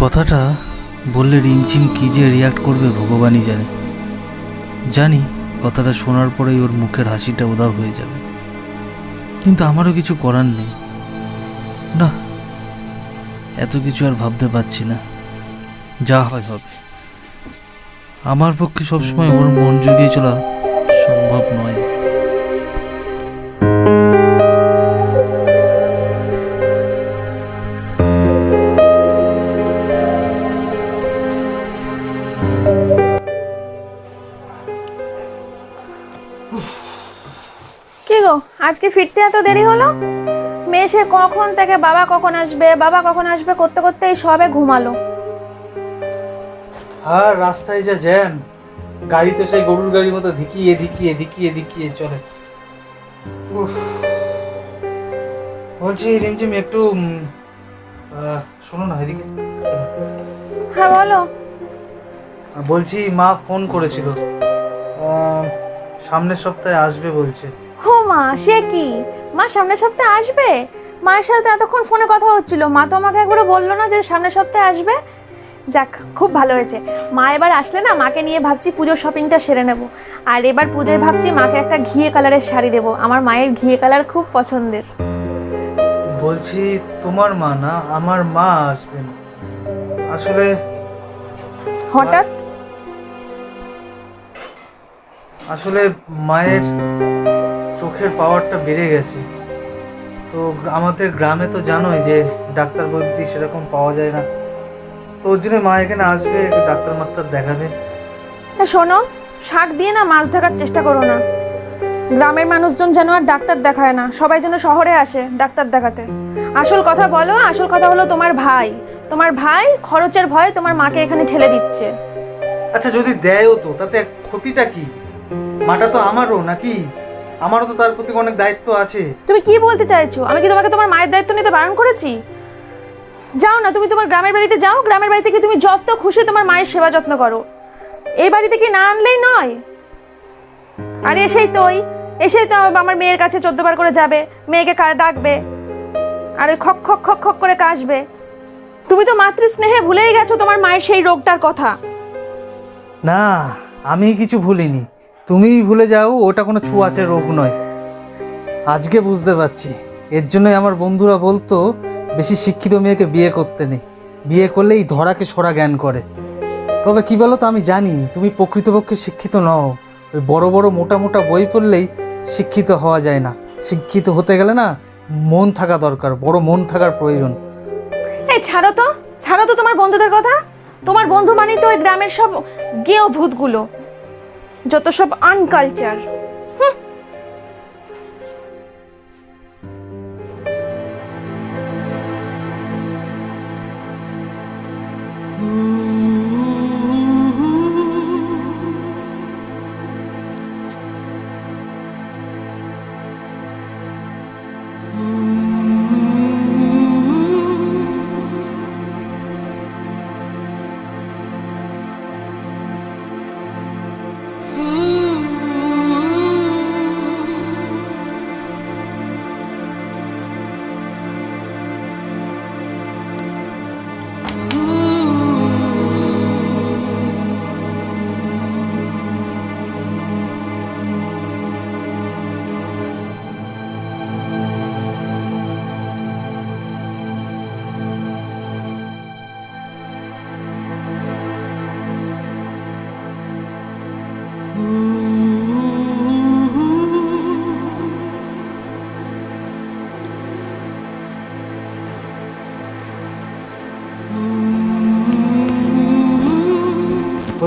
কথাটা বললে রিমঝিম কী যে রিয়াক্ট করবে ভগবানই জানে। জানি কথাটা শোনার পরেই ওর মুখের হাসিটা উধাও হয়ে যাবে। কিন্তু আমারও কিছু করার নেই। না, এত কিছু আর ভাবতে পারছি না। যা হয় হবে। আমার পক্ষে সবসময় ওর মন জুগিয়ে চলা সম্ভব নয়। আজকে ফিরতে এত দেরি হলো? মেয়ে সে কখন থেকে বাবা কখন আসবে বাবা কখন আসবে করতে করতে এই সবে ঘুমালো। আর রাস্তায় যা জ্যাম গাড়ি তো সেই গরুর গাড়ির মতো ধিকিয়ে ধিকিয়ে ধিকিয়ে ধিকিয়ে চলে। উফ। বলছি রিমঝিম একটু শোনো না এদিকে। হ্যাঁ বলো। বলছি মা ফোন করেছিল। সামনের সপ্তাহে আসবে বলছে। মা সে কি? মা সামনের সপ্তাহে আসবে? মায়ের সাথে এতক্ষণ ফোনে কথা হচ্ছিল। মা তো আমাকে একবারও বলল না যে সামনের সপ্তাহে আসবে। যাক খুব ভালো হয়েছে। মা এবার আসলে না মাকে নিয়ে ভাবছি পুজোর শপিংটা সেরে নেব। আর এবার পুজোয় ভাবছি মাকে একটা ঘিয়ে কালারের শাড়ি দেবো। আমার মায়ের ঘিয়ে কালার খুব পছন্দের। বলছি তোমার মা না আমার মা আসবেন আসলে হঠাৎ? আসলে মায়ের চোখের পাওয়ারটা বেড়ে গেছে। তো আমাদের গ্রামে তো জানোই যে ডাক্তার বৈদ্যি সেরকম পাওয়া যায় না। তো ওর জন্য মা এখানে আসবে ডাক্তার মাক্তার দেখাবে। শোনো শাক দিয়ে না মাছ ঢাকার চেষ্টা করো না। গ্রামের মানুষজন যেন আর ডাক্তার দেখায় না সবাই যেন শহরে আসে ডাক্তার দেখাতে। আসল কথা বলো আসল কথা হলো তোমার ভাই। তোমার ভাই খরচের ভয়ে তোমার মাকে এখানে ঠেলে দিচ্ছে। আচ্ছা যদি দেয়ও তো তাতে ক্ষতিটা কি? মাটা তো আমারও নাকি? আমারও তো তার প্রতি অনেক দায়িত্ব আছে। তুমি কি বলতে চাইছো? আমি কি তোমাকে তোমার মায়ের দায়িত্ব নিতে বারণ করেছি? যাও না তুমি তোমার গ্রামের বাড়িতে যাও। গ্রামের বাড়িতে কি তুমি যত খুশি তোমার মায়ের সেবা যত্ন করো। এই বাড়িতে কি না আনলেই নয়? আর এসেই তোই এসেই তো আমার মেয়ের কাছে চোদ্দবার করে যাবে মেয়েকে কা- ডাকবে আর ওই খক খক খক খক করে কাশবে তুমি তো মাতৃস্নেহে ভুলেই গেছো তোমার মায়ের সেই রোগটার কথা। না আমি কিছু ভুলিনি। তুমিই ভুলে যাও, ওটা কোনো ছুঁয়াচে রোগ নয়। আজকে বুঝতে পারছি। এর জন্যই আমার বন্ধুরা বলতো, বেশি শিক্ষিত মেয়েকে বিয়ে করতে নেই। বিয়ে করলেই ধরাকে সরা জ্ঞান করে। তবে কি বলো তো আমি জানি, তুমি প্রকৃতপক্ষে শিক্ষিত নও। ওই বড় বড় মোটা মোটা বই পড়লেই শিক্ষিত হওয়া যায় না। শিক্ষিত হতে গেলে না, মন থাকা দরকার, বড় মন থাকার প্রয়োজন। এই, ছাড়ো তো ছাড়ো তো তোমার বন্ধুদের কথা। তোমার বন্ধু মানেই তো ওই গ্রামের সব গেও ভূতগুলো যত সব আনকালচার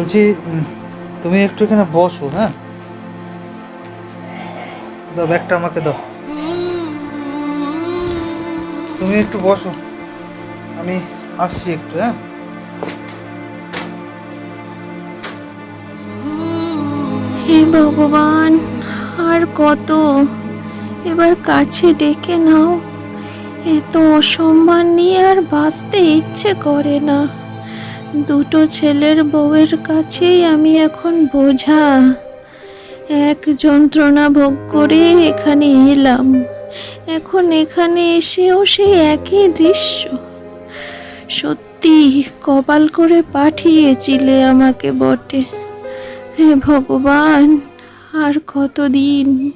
বলছি তুমি একটু এখানে বসো হ্যাঁ? দাও, ব্যাগটা আমাকে দাও। তুমি একটু বসো। আমি আসছি একটু হ্যাঁ? হে ভগবান, আর কত? এবার কাছে ডেকে নাও। এত অসম্মান নিয়ে আর বাঁচতে ইচ্ছে করে না। দুটো ছেলের বউয়ের কাছেই আমি এখন বোঝা। এক যন্ত্রণা ভোগ করে এখানে এলাম। এখন এখানে এসেও সেই একই দৃশ্য। সত্যি কপাল করে পাঠিয়েছিলে আমাকে বটে। হে ভগবান, আর কতদিন?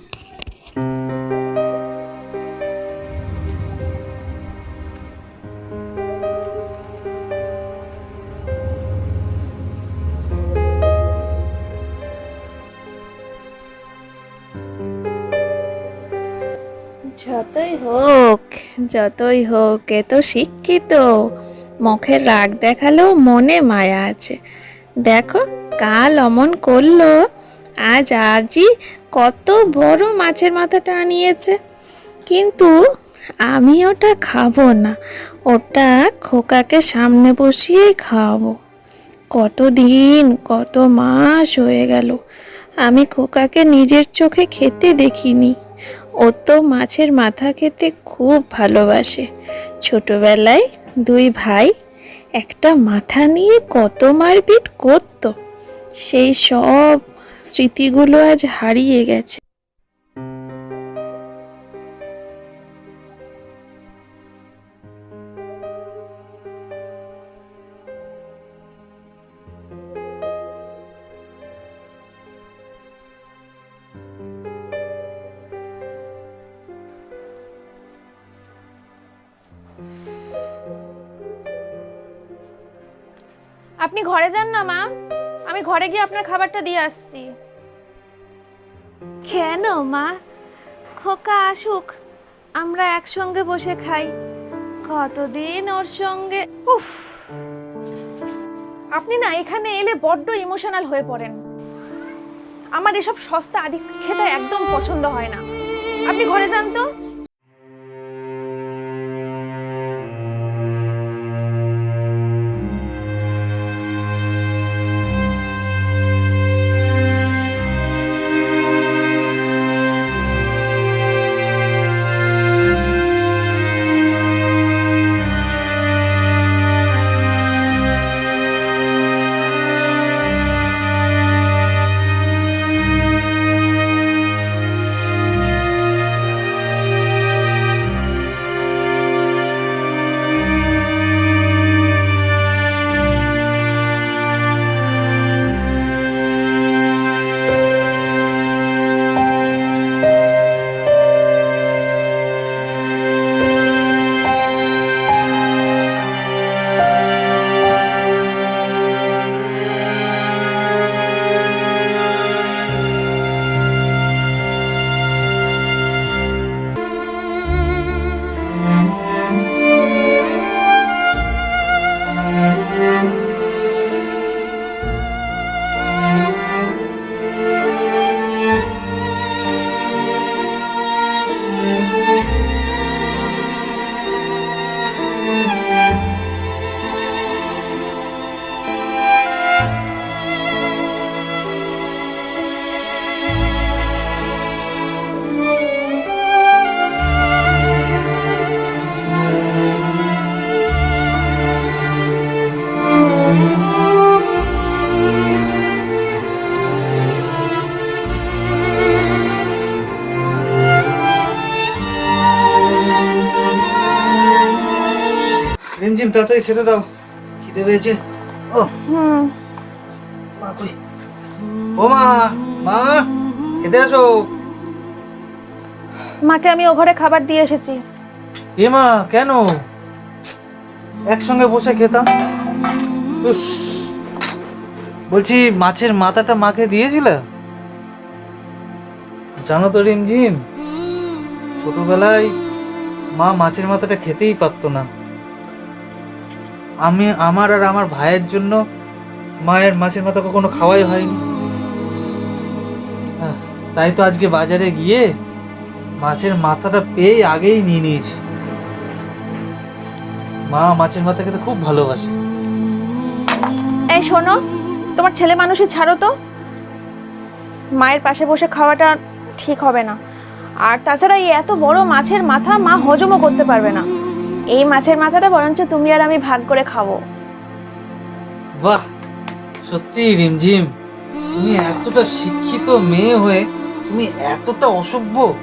যতই হোক যতই হোক, এ তো শিক্ষিত। মুখের রাগ দেখালেও মনে মায়া আছে। দেখো, কাল অমন করল, আজ আজই কত বড় মাছের মাথাটা আনিয়েছে। কিন্তু আমি ওটা খাব না, ওটা খোকাকে সামনে বসিয়েই খাওয়াবো। কতদিন, কত মাস হয়ে গেল, আমি খোকাকে নিজের চোখে খেতে দেখিনি। ও তো মাছের মাথা খেতে খুব ভালোবাসে। ছোটবেলায় দুই ভাই একটা মাথা নিয়ে কত মারপিট করত, সেই সব স্মৃতিগুলো আজ হারিয়ে গেছে। আপনি ঘরে যান না মা। আমি ঘরে গিয়ে আপনার খাবারটা দিয়ে আসছি। কেন মা? খোকা আসুক আমরা একসঙ্গে বসে খাই। কতদিন ওর সঙ্গে উফ! আপনি না এখানে এলে বড্ড ইমোশনাল হয়ে পড়েন। আমার এসব সস্তা আদি খেতে একদম পছন্দ হয় না। আপনি ঘরে যান তো। রিমঝিম তাড়াতাড়ি খেতে দাও। খিদে পেয়েছে। ও মা কই? ও মা মা খেতে আসো। মাকে আমি ও ঘরে খাবার দিয়ে এসেছি। এ মা কেন? একসঙ্গে বসে খেতাম। উস, বলছি মাছের মাথাটা মাকে দিয়েছিলে? জানো তো রিমঝিম ছোটবেলায় মা মাছের মাথাটা খেতেই পারতো না। আমি, আমার আর আমার ভাইয়ের জন্য মায়ের মাছের মাথা কখনো খাওয়াই হয়নি। তাই তো আজকে বাজারে গিয়ে মাছের মাথাটা পেয়ে আগেই নিয়ে নিয়েছি। মা মাছের মাথা খেতে খুব ভালোবাসে। এই শোনো, তোমার ছেলে মানুষই ছাড়ো তো। মায়ের পাশে বসে খাওয়াটা ঠিক হবে না। আর তাছাড়া এই এত বড় মাছের মাথা মা হজমও করতে পারবে না। এই মাছের মাথাটা বরঞ্চ তুমি আর আমি ভাগ করে খাব। বাহ সত্যি রিমঝিম। তুমি এতটা শিক্ষিত মেয়ে হয়ে তুমি এতটা অসভ্য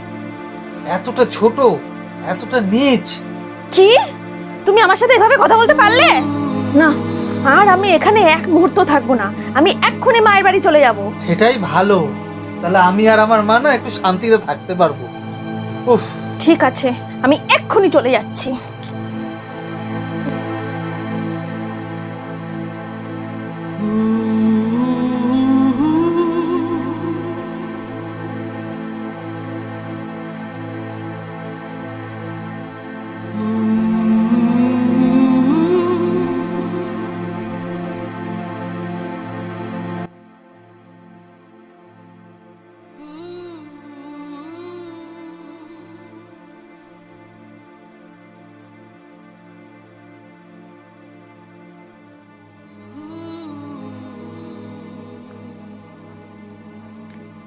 এতটা ছোট এতটা নীচ। কি? তুমি আমার সাথে এভাবে কথা বলতে পারলে? না আর আমি এখানে এক মুহূর্ত থাকব না। আমি এক্ষুনি মায়ের বাড়ি চলে যাব। সেটাই ভালো। তাহলে আমি আর আমার মা না একটু শান্তিতে থাকতে পারব। উফ। ঠিক আছে আমি এক্ষুনি চলে যাচ্ছি।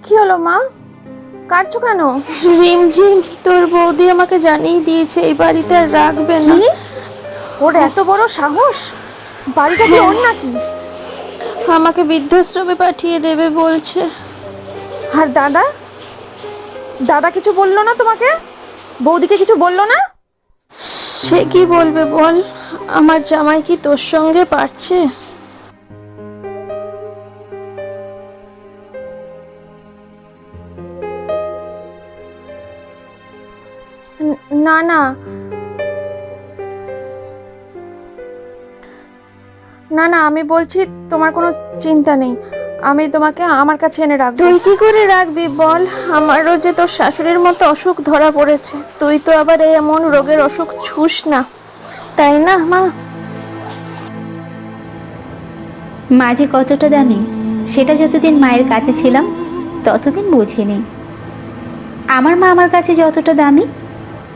কি হলো মা? কাটছো কেন? রিমঝিম তোর বৌদি আমাকে জানিয়ে দিয়েছে এই বাড়িতে আর রাখবে না। ওর এত বড় সাহস? বাড়িটা কি ওর নাকি? আমাকে বৃদ্ধাশ্রমে পাঠিয়ে দেবে বলছে। আর দাদা? দাদা কিছু বলল না তোমাকে? বৌদিকে কিছু বলল না? সে কি বলবে বল? আমার জামাই কি তোর সঙ্গে পারছে? ন- না। না না আমি বলছি তোমার কোনো চিন্তা নেই। আমি তোমাকে আমার কাছে এনে রাখব। তুই কি করে রাখবি বল? আমারও যে তোর শাশুড়ির মতো অসুখ ধরা পড়েছে। তুই তো আবার এই এমন রোগের অসুখ ছুস না। তাই না মা? মা যে কতটা দামি সেটা যতদিন মায়ের কাছে ছিলাম ততদিন বুঝিনি। আমার মা আমার কাছে যতটা দামি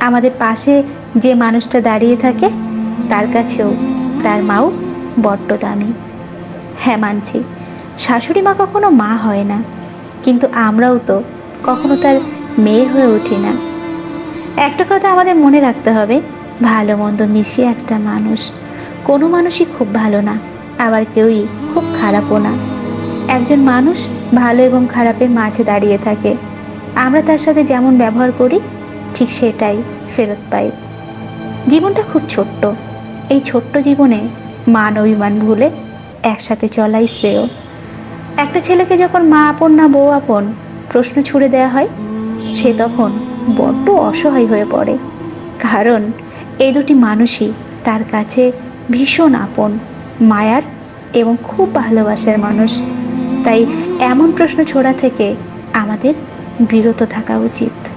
আমাদের পাশে যে মানুষটা দাঁড়িয়ে থাকে, তার কাছেও তার মাও বড্ড দামি। হ্যাঁ মানছি, শাশুড়ি মা কখনো মা হয় না, কিন্তু আমরাও তো কখনো তার মেয়ে হয়ে উঠি না। একটা কথা আমাদের মনে রাখতে হবে, ভালো মন্দ মিশিয়ে একটা মানুষ, কোনো মানুষই খুব ভালো না, আবার কেউই খুব খারাপও না। একজন মানুষ ভালো এবং খারাপের মাঝে দাঁড়িয়ে থাকে। আমরা তার সাথে যেমন ব্যবহার করি ঠিক সেটাই ফেরত পাই। জীবনটা খুব ছোট্ট। এই ছোট্ট জীবনে মান অভিমান ভুলে একসাথে চলাই শ্রেয়। একটা ছেলেকে যখন মা আপন না বউ আপন প্রশ্ন ছুড়ে দেওয়া হয়, সে তখন বড্ড অসহায় হয়ে পড়ে। কারণ এই দুটি মানুষই তার কাছে ভীষণ আপন, মায়ার এবং খুব ভালোবাসার মানুষ। তাই এমন প্রশ্ন ছোড়া থেকে আমাদের বিরত থাকা উচিত।